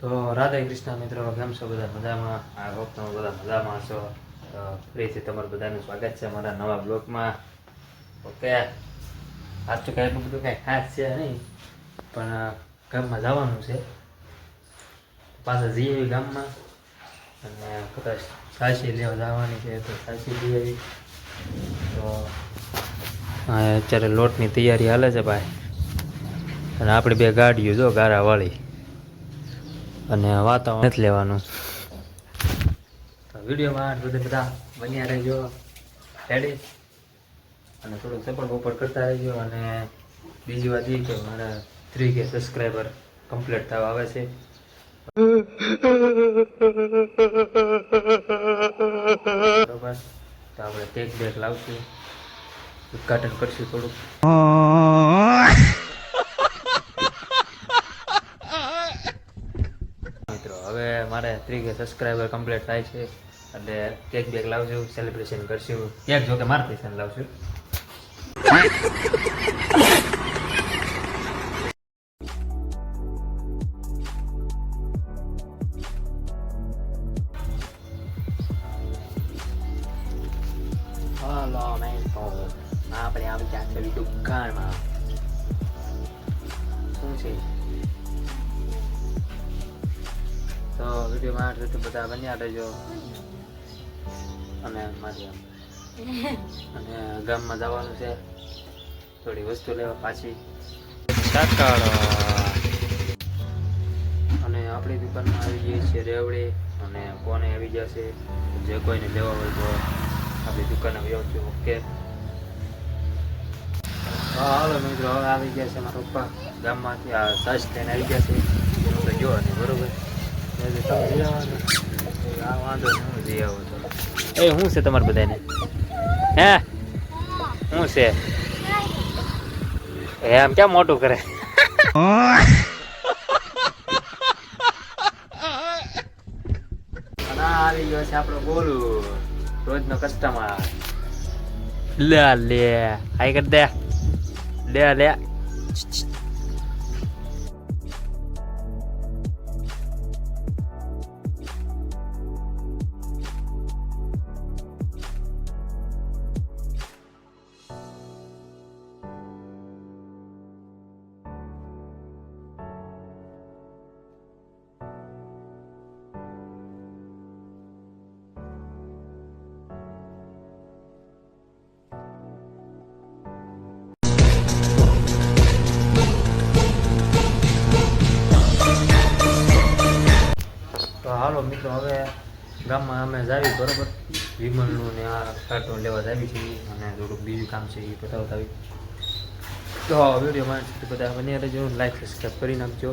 તો રાધા કૃષ્ણ મિત્રો, કેમ છો બધા મજામાં? આ હોપ તમે બધા મજામાં છો? તો ફરીથી તમારું બધાનું સ્વાગત છે મારા નવા બ્લોગમાં. ઓકે આજ તો કાંઈ બધું કાંઈ ખાસ છે નહીં, પણ ગામમાં જવાનું છે. પાછા જઈએ ગામમાં. અને કદાચ સાસી લેવા જવાની છે તો સાસી લઈ તો અત્યારે લોટની તૈયારી હાલે છે ભાઈ. અને આપણે બે ગાડીઓ જો ગારાવાળી. અને વાતાવરણ નથી લેવાનું. વિડીયોમાં બધા બધા બન્યા રહેજો. હેડી અને થોડુંક સપોર્ટ બપોર્ટ કરતા રહેજો અને બીજી વાત એ કે મારા થ્રી કે સબસ્ક્રાઈબર કમ્પ્લીટ થવા આવે છે. બરોબર? તો આપણે ટેક બેક લાવશું. ઉદઘાટન કરશું થોડુંક મિત્રો હવે મારે થ્રી કે સબસ્ક્રાઈબર કમ્પ્લીટ થાય છે. એટલે કેક બેક લાવજો સેલિબ્રેશન કરશું. કેક જો કે મારા પૈસા લાવશું. હલો, મેં આપણે આવી ગયા છે દુકાનમાં. શું છે? તો વિડીયોમાં આટલું તો બધા બન્યા રહેજો. અને મારી અને ગામમાં જવાનું છે. થોડી વસ્તુ લેવા પાછી. સાતકાળ અને આપણી દુકાનમાં આવી ગઈ છે રેવડી. અને કોને આવી જશે જે કોઈને લેવા હોય તો આપણી દુકાને આવ્યો ઓકે. હા હાલો મિત્રો હવે આવી ગયા છે મારા પપ્પા. ગામમાંથી આ સાસ લઈને આવી ગયા છે. તો જો બરોબર? એ શું છે તમારે બધાને? હે? શું છે? એ આમ ક્યાં મોટું કરે? આવી ગયો છે આપણો બોલું રોજનો કસ્ટમર લે લે હાઈ કર દે. લે લે. હાલો મિત્રો, હવે ગામમાં અમે જાવી, બરોબર? વિમલનું ને આ કાર્ટૂન લેવા જાવી છીએ અને થોડુંક બીજું કામ છે એ બતાવતા આવી તો વિડીયોમાં બધા બન્યા રહેજો લાઈક સબસ્ક્રાઈબ કરી નાખજો.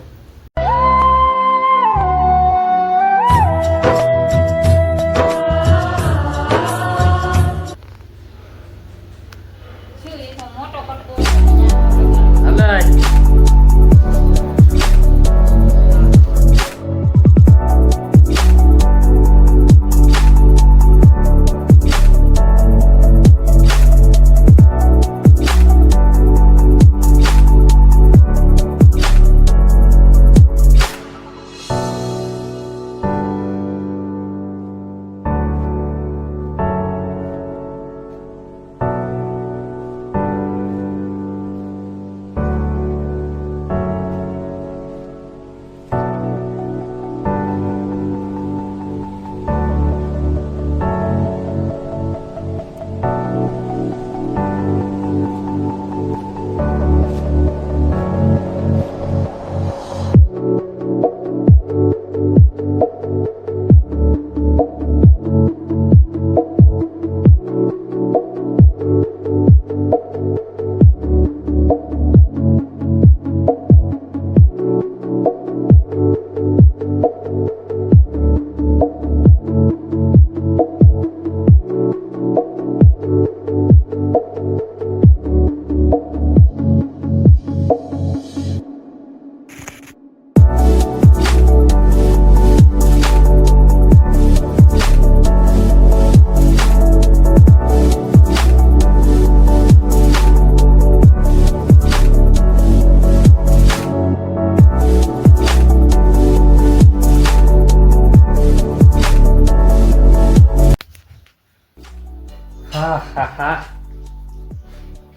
હા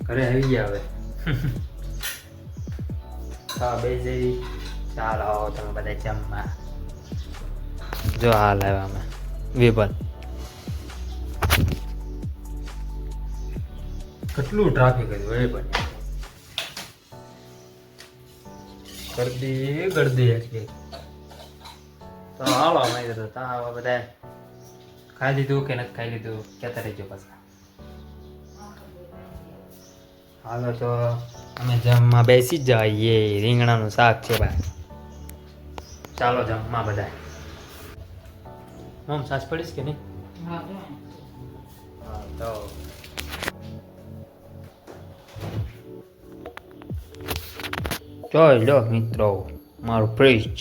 ઘરે આવી ગયા હવે. હા બે જઈ ચાલો આવો તમે બધા જમવા. જો હાલ આવ્યા અમે. વિપલ. કેટલું ટ્રાફિક હતું એ પણ. ગરદી ગરદી એટલી તો હાલો અમે તો બધા ખાઈ લીધું કે નથી ખાઈ લીધું? કહેતા રહેજો પાછા. હાલો તો અમે જમવા બેસી જ જઈએ. રીંગણાનું શાક છે ભાઈ ચાલો જમવા બધા મમ સાસ પડીશ કે નહીં? તો. ચાલો લો મિત્રો મારું ફ્રીજ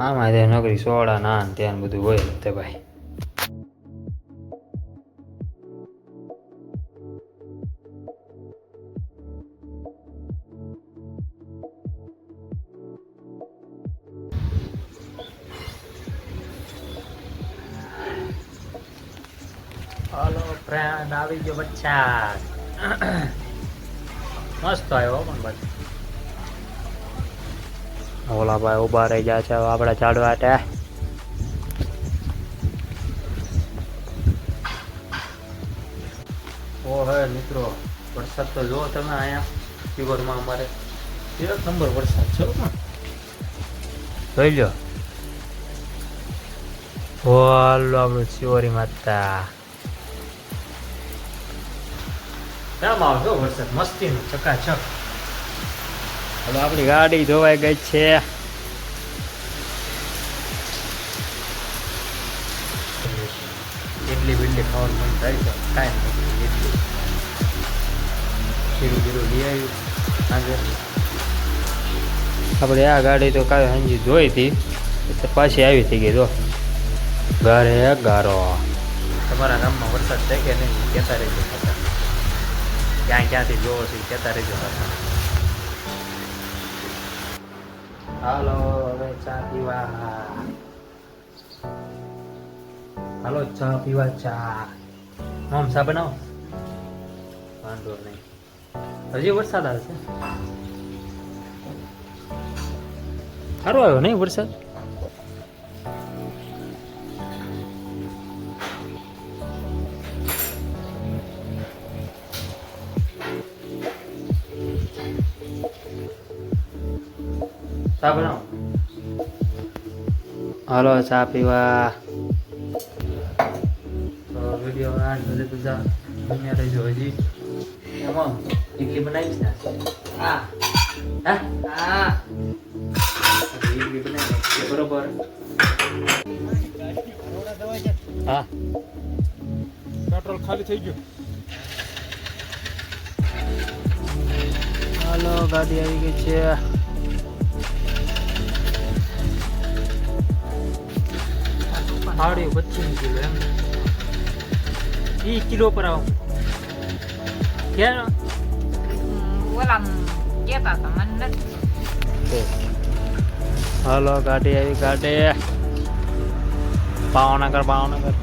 આમાં તે નગરી સોડા ના ત્યાં બધું હોય તે ભાઈ. આવી ગયો બચ્ચા મસ્ત આવ્યો પણ ભાઈ ઓલા ભાઈ ઊભા રહી ગયા છે આપણે ચાડવા ત્યાં ઓહે મિત્રો, વરસાદ તો જો તમે અહીંયા, ફીવરમાં અમારે. એક નંબર વરસાદ છે જોઈ લો હાલો આપણું શિવરી માતા. કેમ આવજો વરસાદ? મસ્તીનું ચકાચક. હવે આપણી ગાડી ધોવાઈ ગઈ છે. ઇડલી બિડલી ખાવાનું મન થાય છે. કાંઈ નથી ઇડલી ધીરું ધીરું લઈ આવ્યું. સાંજે આપણે આ ગાડી તો કાંઈ સાંજે ધોઈ હતી. પાછી આવી થઈ ગઈ તો. ગારે ગારો. તમારા ગામમાં વરસાદ થાય કે નહીં? કહેતા રહેજો. ક્યાં ક્યાંથી જોવો છો કહેતા રહેજો પાછા હાલો હવે ચા પીવા હાલો ચા પીવા ચા મમ ચા બનાવો વાંધો નહીં હજી વરસાદ આવશે સારો આવ્યો નહીં વરસાદ ચા બનાવો? હાલો ચા પીવા. તો વીડિયો આઠ બધે બધા બન્યા રહેજો હજી. એમાં ઇડલી બનાવીશ ને? હા. હા? હા. ઇડલી બનાવી બરોબર. હા. પેટ્રોલ ખાલી થઈ ગયું. હાલો ગાડી આવી ગઈ છે. હાડી પચીસ કિલો એમ ઈ કિલો પર આવું. ક્યાં? ઓલા કેતા હતા મને નથી. હાલો ગાડી આવી ગાડી. ભાવનગર ભાવનગર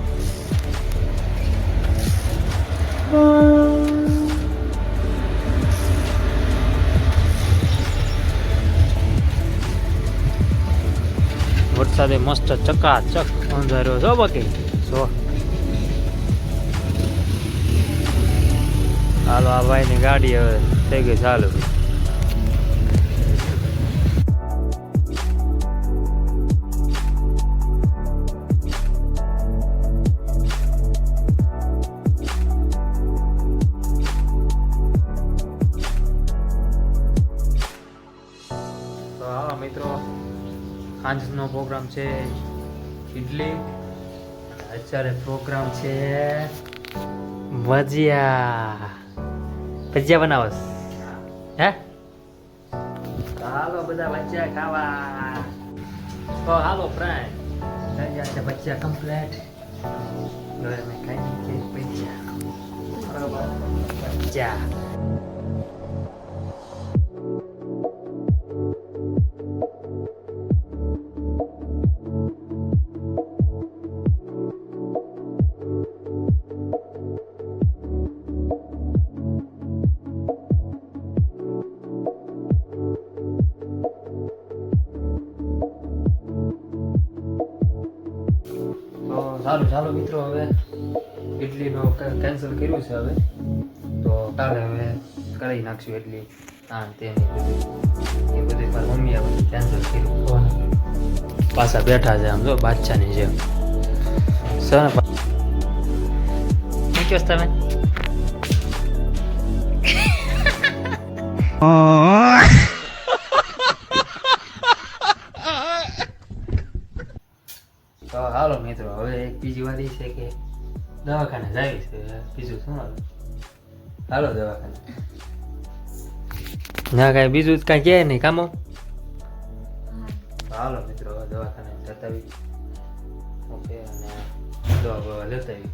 વરસાદે મસ્ત ચકાચક અંધાર્યો છો બાકી. જો. હાલો, આ ભાઈની ગાડી હવે થઈ ગઈ ચાલુ. મિત્રો સાંજનો પ્રોગ્રામ છે. ઇડલી અત્યારે પ્રોગ્રામ છે. ભજીયા. ભજીયા બનાવસ હે? હાલો બધા ભજીયા ખાવા. તો હાલો ફ્રેન્ડ. થઈ છે ભજીયા કમ્પ્લીટ. હવે મેં ખાઈ ભજીયા. બરાબર. ભજીયા. સારું ચાલો મિત્રો, હવે ઇડલીનો કેન્સલ કર્યું છે હવે. તો કાલે હવે કરી નાખશું ઇડલી તેની તે એ બધું. મારી મમ્મીએ બધું કેન્સલ કર્યું. પાછા બેઠા છે આમ જો, બાદશાહની જેમ. સર મૂક્યો તમે? તો દવાખાને જાય છે, બીજું શું હવે હાલો દવાખાને. ના, કાંઈ બીજું કાંઈ કહે નહીં, કામો? હાલો મિત્રો દવાખાને જતા આવી ઓકે, અને દવા લેતા આવી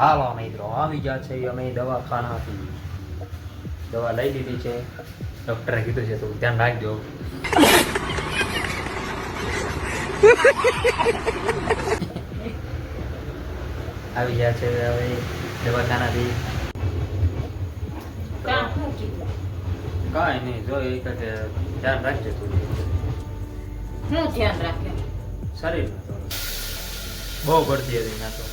હાલો મિત્રો આવી ગયા છે. અમે દવાખાનાથી દવા લઈ લીધી છે. ડૉક્ટરે કીધું છે તો ધ્યાન રાખજો. આવી ગયા છે હવે દવાખાનાથી. કાંઈ નહીં જો એ કહે કે ધ્યાન રાખજો તું શું ધ્યાન રાખે? શરીર. બહુ પડતી હતી ના તો.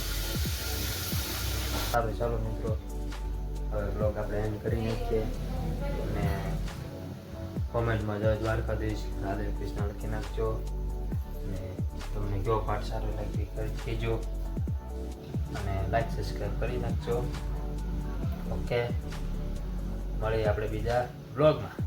સારું ચાલો મિત્રો, હવે બ્લોગ આપણે એન્ડ કરી નાખીએ અને કોમેન્ટમાં જય દ્વારકાધીશ. રાધે કૃષ્ણ લખી નાખજો. અને તમને કયો પાઠ સારો લાગી કહેજો અને લાઈક સબસ્ક્રાઈબ કરી નાખજો. ઓકે મળીએ આપણે બીજા બ્લોગમાં